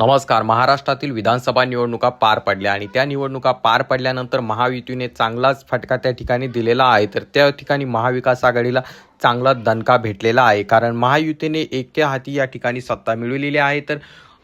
नमस्कार. महाराष्ट्रातील विधानसभा निवडणुका पार पडल्या आणि त्या निवडणुका पार पडल्यानंतर महायुतीने चांगलाच फटका त्या ठिकाणी दिलेला आहे. तर त्या ठिकाणी महाविकास आघाडीला चांगला दणका भेटलेला आहे. कारण महायुतीने एके हाती या ठिकाणी सत्ता मिळवलेली आहे. तर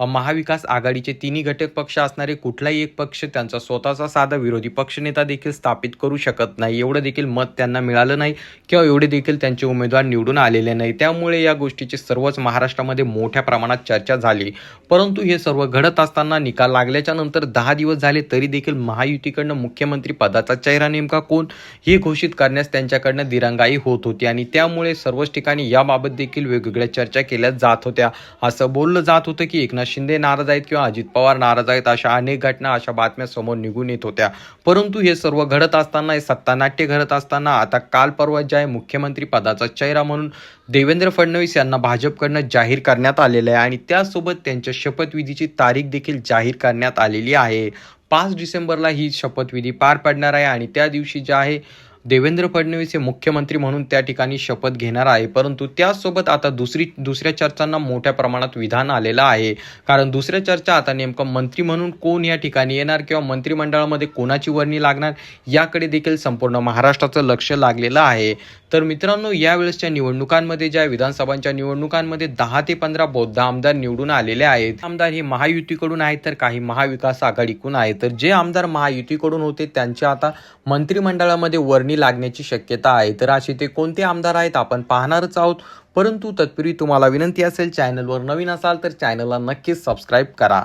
महाविकास आघाडीचे तिन्ही घटक पक्ष असणारे कुठलाही एक पक्ष त्यांचा स्वतःचा साधा विरोधी पक्षनेता देखील स्थापित करू शकत नाही. एवढं देखील मत त्यांना मिळालं नाही किंवा एवढे देखील त्यांचे उमेदवार निवडून आलेले नाही. त्यामुळे या गोष्टीची सर्वच महाराष्ट्रामध्ये मोठ्या प्रमाणात चर्चा झाली. परंतु हे सर्व घडत असताना निकाल लागल्याच्या नंतर दहा दिवस झाले तरी देखील महायुतीकडनं मुख्यमंत्री पदाचा चेहरा नेमका कोण? हे घोषित करण्यास त्यांच्याकडनं दिरंगाई होत होती आणि त्यामुळे सर्वच ठिकाणी याबाबत देखील वेगवेगळ्या चर्चा केल्या जात होत्या. असं बोललं जात होतं की एकनाथ शिंदे नाराज आहेत किंवा अजित पवार नाराज आहेत अशा अनेक घटना अशा बातम्या समोर निघून येत होत्या. परंतु हे सर्व घडत असताना हे सत्तानाट्य घडत असताना आता काल परवा जे आहे मुख्यमंत्री पदाचा चेहरा म्हणून देवेंद्र फडणवीस यांना भाजपकडनं जाहीर करण्यात आलेलं आहे आणि त्यासोबत त्यांच्या शपथविधीची तारीख देखील जाहीर करण्यात आलेली आहे. पाच डिसेंबरला ही शपथविधी पार पडणार आहे आणि त्या दिवशी जे आहे देवेंद्र फडणवीस हे मुख्यमंत्री म्हणून त्या ठिकाणी शपथ घेणार आहे. परंतु त्याचसोबत आता दुसरी दुसऱ्या चर्चांना मोठ्या प्रमाणात विधान आलेलं आहे. कारण दुसऱ्या चर्चा आता नेमकं मंत्री म्हणून कोण या ठिकाणी येणार किंवा मंत्रिमंडळामध्ये कोणाची वर्णी लागणार याकडे देखील संपूर्ण महाराष्ट्राचं लक्ष लागलेलं आहे. तर मित्रांनो यावेळेसच्या निवडणुकांमध्ये ज्या विधानसभांच्या निवडणुकांमध्ये दहा ते पंधरा बौद्ध आमदार निवडून आलेले आहेत. आमदार हे महायुतीकडून आहेत तर काही महाविकास आघाडीकडून आहेत. तर जे आमदार महायुतीकडून होते त्यांच्या आता मंत्रिमंडळामध्ये वर्णी लागण्याची शक्यता आहे. तर असे ते कोणते आमदार आहेत? आपण पाहणारच आहोत. परंतु तत्पूर्वी तुम्हाला विनंती असेल चॅनलवर नवीन असाल तर चॅनलला नक्कीच सबस्क्राईब करा.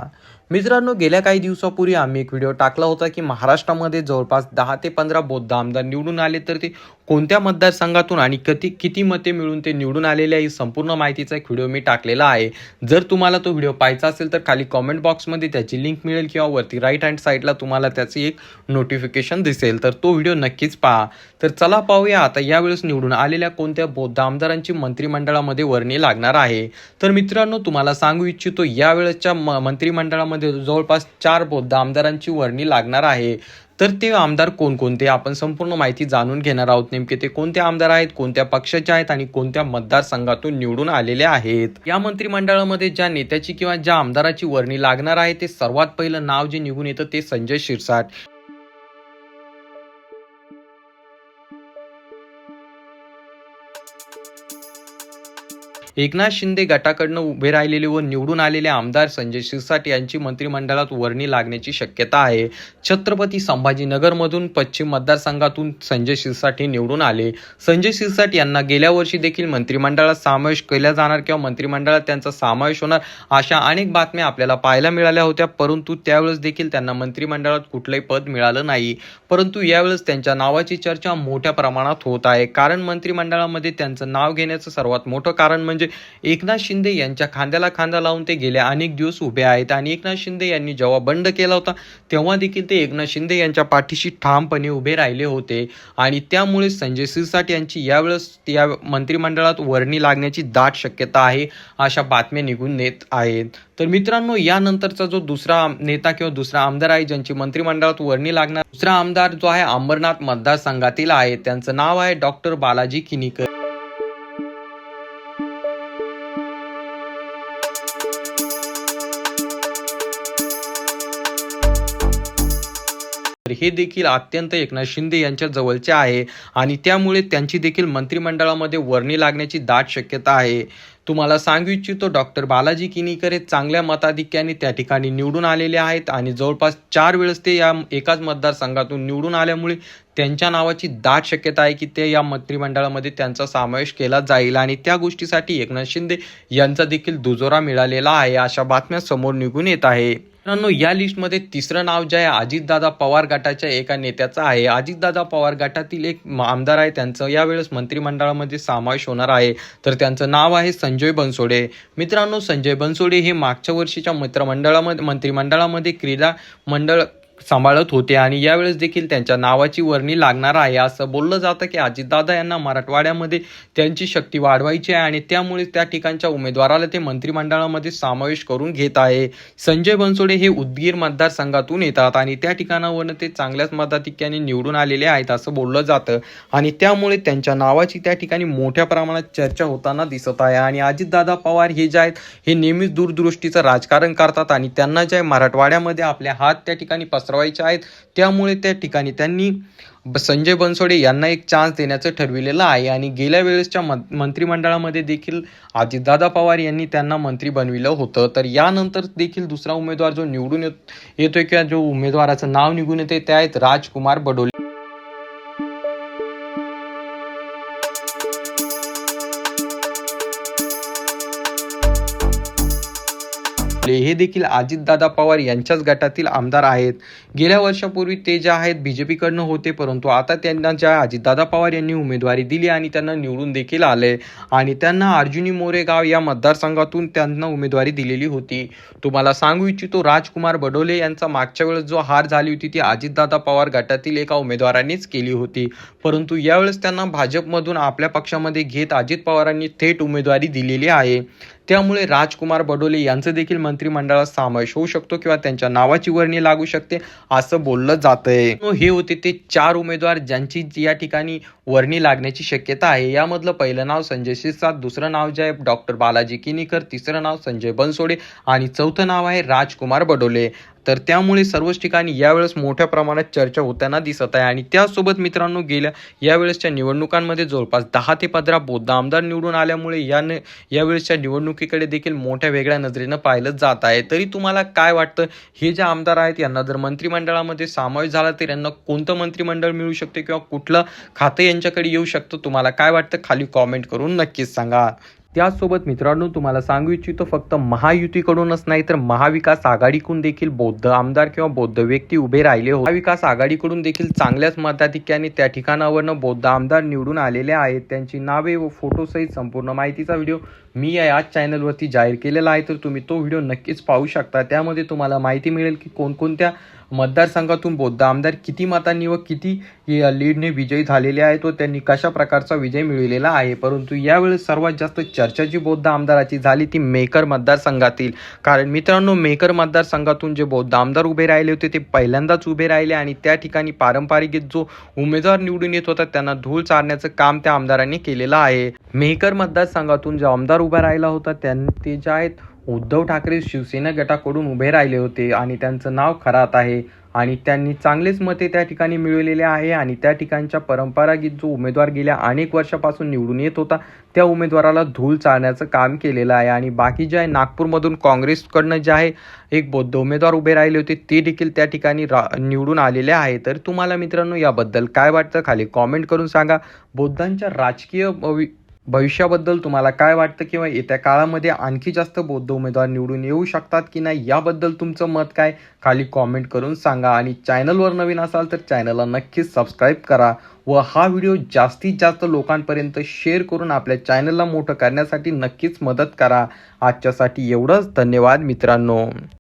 मित्रांनो गेल्या काही दिवसापूर्वी आम्ही एक व्हिडिओ टाकला होता की महाराष्ट्रामध्ये जवळपास दहा ते पंधरा बौद्ध आमदार निवडून आले. तर ते कोणत्या मतदारसंघातून आणि किती किती मते मिळून ते निवडून आलेले आहे ही संपूर्ण माहितीचा एक व्हिडिओ मी टाकलेला आहे. जर तुम्हाला तो व्हिडिओ पाहायचा असेल तर खाली कॉमेंट बॉक्समध्ये त्याची लिंक मिळेल किंवा वरती राईट हँड साईडला तुम्हाला त्याची एक नोटिफिकेशन दिसेल. तर तो व्हिडिओ नक्कीच पहा. तर चला पाहूया आता यावेळेस निवडून आलेल्या कोणत्या बौद्ध आमदारांची मंत्रिमंडळामध्ये वर्णी लागणार आहे. तर मित्रांनो तुम्हाला सांगू इच्छितो यावेळेसच्या म मंत्रिमंडळामध्ये जवळपास चार बौद्ध आमदारांची वर्णी लागणार आहे. तर ते आमदार कोणकोणते? आपण संपूर्ण माहिती जाणून घेणार आहोत. नेमके ते कोणते आमदार आहेत कोणत्या पक्षाचे आहेत आणि कोणत्या मतदारसंघातून निवडून आलेले आहेत? या मंत्रिमंडळामध्ये ज्या नेत्याची किंवा ज्या आमदाराची वर्णी लागणार आहे ते सर्वात पहिलं नाव जे निघून येतं ते संजय शिरसाट. एकनाथ शिंदे गटाकडनं उभे राहिलेले व निवडून आलेले आमदार संजय शिरसाट यांची मंत्रिमंडळात वर्णी लागण्याची शक्यता आहे. छत्रपती संभाजीनगरमधून पश्चिम मतदारसंघातून संजय शिरसाट हे निवडून आले. संजय शिरसाट यांना गेल्या वर्षी देखील मंत्रिमंडळात समावेश केला जाणार किंवा मंत्रिमंडळात त्यांचा समावेश होणार अशा अनेक बातम्या आपल्याला पाहायला मिळाल्या होत्या. परंतु त्यावेळेस देखील त्यांना मंत्रिमंडळात कुठलंही पद मिळालं नाही. परंतु यावेळेस त्यांच्या नावाची चर्चा मोठ्या प्रमाणात होत आहे. कारण मंत्रिमंडळामध्ये त्यांचं नाव घेण्याचं सर्वात मोठं कारण म्हणजे एकनाथ शिंदे यांच्या खांद्याला खांदा लावून ते गेल्या अनेक दिवस उभे आहेत आणि एकनाथ शिंदे यांनी जेव्हा बंड केला होता तेव्हा देखील ते एकनाथ शिंदे यांच्या पाठीशी ठामपणे उभे राहिले होते. आणि त्यामुळे संजय सिरसाट यांची यावेळेस या मंत्रिमंडळात वर्णी लागण्याची दाट शक्यता आहे अशा बातम्या निघून येत आहेत. तर मित्रांनो यानंतरचा जो दुसरा नेता किंवा दुसरा आमदार आहे ज्यांची मंत्रिमंडळात वर्णी लागणार दुसरा आमदार जो आहे अंबरनाथ मतदारसंघातील आहे. त्यांचं नाव आहे डॉक्टर बालाजी किनीकर. हे देखील अत्यंत एकनाथ शिंदे यांच्या जवळचे आहे आणि त्यामुळे त्यांची देखील मंत्रिमंडळामध्ये वर्णी लागण्याची दाट शक्यता आहे. तुम्हाला सांगू इच्छितो डॉक्टर बालाजी किनीकर हे चांगल्या मताधिक्याने त्या ठिकाणी निवडून आलेले आहेत आणि जवळपास चार वेळेस ते या एकाच मतदारसंघातून निवडून आल्यामुळे त्यांच्या नावाची दाट शक्यता आहे की ते या मंत्रिमंडळामध्ये त्यांचा समावेश केला जाईल आणि त्या गोष्टीसाठी एकनाथ शिंदे यांचा देखील दुजोरा मिळालेला आहे. अशा बातम्या समोर निघून येत आहे. मित्रांनो या लिस्टमध्ये तिसरं नाव जे आहे अजितदादा पवार गटाच्या एका नेत्याचं आहे. अजितदादा पवार गटातील एक आमदार आहे त्यांचं. यावेळेस मंत्रिमंडळामध्ये समावेश होणार आहे. तर त्यांचं नाव आहे संजय बनसोडे. मित्रांनो संजय बनसोडे हे मागच्या वर्षीच्या मित्रमंडळामध्ये मंत्रिमंडळामध्ये क्रीडा मंडळ सांभाळत होते आणि यावेळेस देखील त्यांच्या नावाची वर्णी लागणार आहे. असं बोललं जातं की अजितदादा यांना मराठवाड्यामध्ये त्यांची शक्ती वाढवायची आहे आणि त्यामुळे त्या ठिकाणच्या उमेदवाराला ते मंत्रिमंडळामध्ये समावेश करून घेत आहे. संजय बनसोडे हे उदगीर मतदारसंघातून येतात आणि त्या ठिकाणावरनं ते चांगल्याच मताधिक्याने निवडून आलेले आहेत असं बोललं जातं. आणि त्यामुळे त्यांच्या नावाची त्या ठिकाणी मोठ्या प्रमाणात चर्चा होताना दिसत आहे. आणि अजितदादा पवार हे जे आहेत हे नेहमीच दूरदृष्टीचं राजकारण करतात आणि त्यांना जे आहे मराठवाड्यामध्ये आपले हात त्या ठिकाणी पसर पसरवायच्या आहेत. त्यामुळे त्या ठिकाणी त्यांनी संजय बनसोडे यांना एक चान्स देण्याचं ठरविलेलं आहे. आणि गेल्या वेळेसच्या मंत्रिमंडळामध्ये देखील अजितदादा पवार यांनी त्यांना मंत्री बनविलं होतं. तर यानंतर देखील दुसरा उमेदवार जो निवडून येत येतोय किंवा जो उमेदवाराचं नाव निघून येते ते आहेत राजकुमार बडोले. हे देखील अजितदादा पवार यांच्याच गटातील आमदार आहेत. गेल्या वर्षापूर्वी ते जे आहेत बीजेपीकडनं होते परंतु आता त्यांना ज्या अजितदादा पवार यांनी उमेदवारी दिली आणि त्यांना निवडून देखील आले आणि त्यांना अर्जुनी मोरेगाव या मतदारसंघातून त्यांना उमेदवारी दिलेली होती. तुम्हाला सांगू इच्छितो राजकुमार बडोले यांचा मागच्या वेळेस जो हार झाली होती ती अजितदादा पवार गटातील एका उमेदवारानेच केली होती. परंतु यावेळेस त्यांना भाजपमधून आपल्या पक्षामध्ये घेत अजित पवारांनी थेट उमेदवारी दिलेली आहे. त्यामुळे राजकुमार बडोले यांचं देखील मंत्री मंत्रिमंडळात समावेश होऊ शकतो किंवा त्यांच्या नावाची वर्णी लागू शकते असं बोललं जातंय. हे होते ते चार उमेदवार ज्यांची या ठिकाणी वर्णी लागण्याची शक्यता आहे. यामधलं पहिलं नाव संजय शिरसाट दुसरं नाव जे आहे डॉक्टर बालाजी किनीकर तिसरं नाव संजय बनसोडे आणि चौथं नाव आहे राजकुमार बडोले. तर त्यामुळे सर्वच ठिकाणी यावेळेस मोठ्या प्रमाणात चर्चा होताना दिसत आहे. आणि त्यासोबत मित्रांनो गेल्या यावेळेसच्या निवडणुकांमध्ये जवळपास दहा ते पंधरा बौद्ध आमदार निवडून आल्यामुळे या यावेळेसच्या निवडणुकीकडे देखील मोठ्या वेगळ्या नजरेनं पाहिलं जात आहे. तरी तुम्हाला काय वाटतं? हे जे आमदार आहेत यांना जर मंत्रिमंडळामध्ये समावेश झाला तर यांना कोणतं मंत्रिमंडळ मिळू शकते? किंवा कुठलं खातं यांच्याकडे येऊ शकतो. तुम्हाला काय वाटतं? खाली कॉमेंट करून नक्कीच सांगा. त्याचसोबत मित्रांनो तुम्हाला सांगू इच्छितो फक्त महायुतीकडूनच नाही तर महाविकास आघाडीकडून देखील बौद्ध आमदार किंवा बौद्ध व्यक्ती उभे राहिले हो महाविकास आघाडीकडून देखील चांगल्याच मताधिक्याने त्या ठिकाणावरनं बौद्ध आमदार निवडून आलेले आहेत. त्यांची नावे व फोटोसहित संपूर्ण माहितीचा व्हिडिओ मी या याच चॅनलवरती जाहीर केलेला आहे तर तुम्ही तो व्हिडिओ नक्कीच पाहू शकता. त्यामध्ये तुम्हाला माहिती मिळेल की कोणकोणत्या मतदारसंघातून बौद्ध आमदार किती मतांनी व किती लीडने विजयी झालेले आहेत व त्यांनी कशा प्रकारचा विजय मिळवलेला आहे. परंतु यावेळेस सर्वात जास्त चर्चा जी बौद्ध आमदाराची झाली ती मेकर मतदारसंघातील. कारण मित्रांनो मेकर मतदारसंघातून जे बौद्ध आमदार उभे राहिले होते ते पहिल्यांदाच उभे राहिले आणि त्या ठिकाणी पारंपरिक जो उमेदवार निवडून येत होता त्यांना धूळ चारण्याचं काम त्या आमदारांनी केलेलं आहे. मेहकर मतदारसंघातून जे आमदार उभा राहिला होता. त्यां ते जे आहेत उद्धव ठाकरे शिवसेना गटाकडून उभे राहिले होते आणि त्यांचं नाव खरात आहे. आणि त्यांनी चांगलेच मते त्या ठिकाणी मिळवलेले आहे आणि त्या ठिकाणच्या परंपरागत जो उमेदवार गेल्या अनेक वर्षापासून निवडून येत होता त्या उमेदवाराला धूळ चालण्याचं काम केलेलं आहे. आणि बाकी जे आहे नागपूरमधून काँग्रेसकडनं जे आहे एक बौद्ध उमेदवार उभे राहिले होते ते देखील त्या ठिकाणी रा निवडून आलेले आहे. तर तुम्हाला मित्रांनो याबद्दल काय वाटतं खाली कॉमेंट करून सांगा. बौद्धांच्या राजकीय भविष्याबद्दल तुम्हाला काय वाटतं किंवा येत्या काळामध्ये आणखी जास्त बौद्ध उमेदवार निवडून येऊ शकतात की नाही याबद्दल तुमचं मत काय? खाली कॉमेंट करून सांगा आणि चॅनलवर नवीन असाल तर चॅनलला नक्कीच सबस्क्राईब करा व हा व्हिडिओ जास्तीत जास्त लोकांपर्यंत शेअर करून आपल्या चॅनलला मोठं करण्यासाठी नक्कीच मदत करा. आजच्यासाठी एवढंच. धन्यवाद मित्रांनो.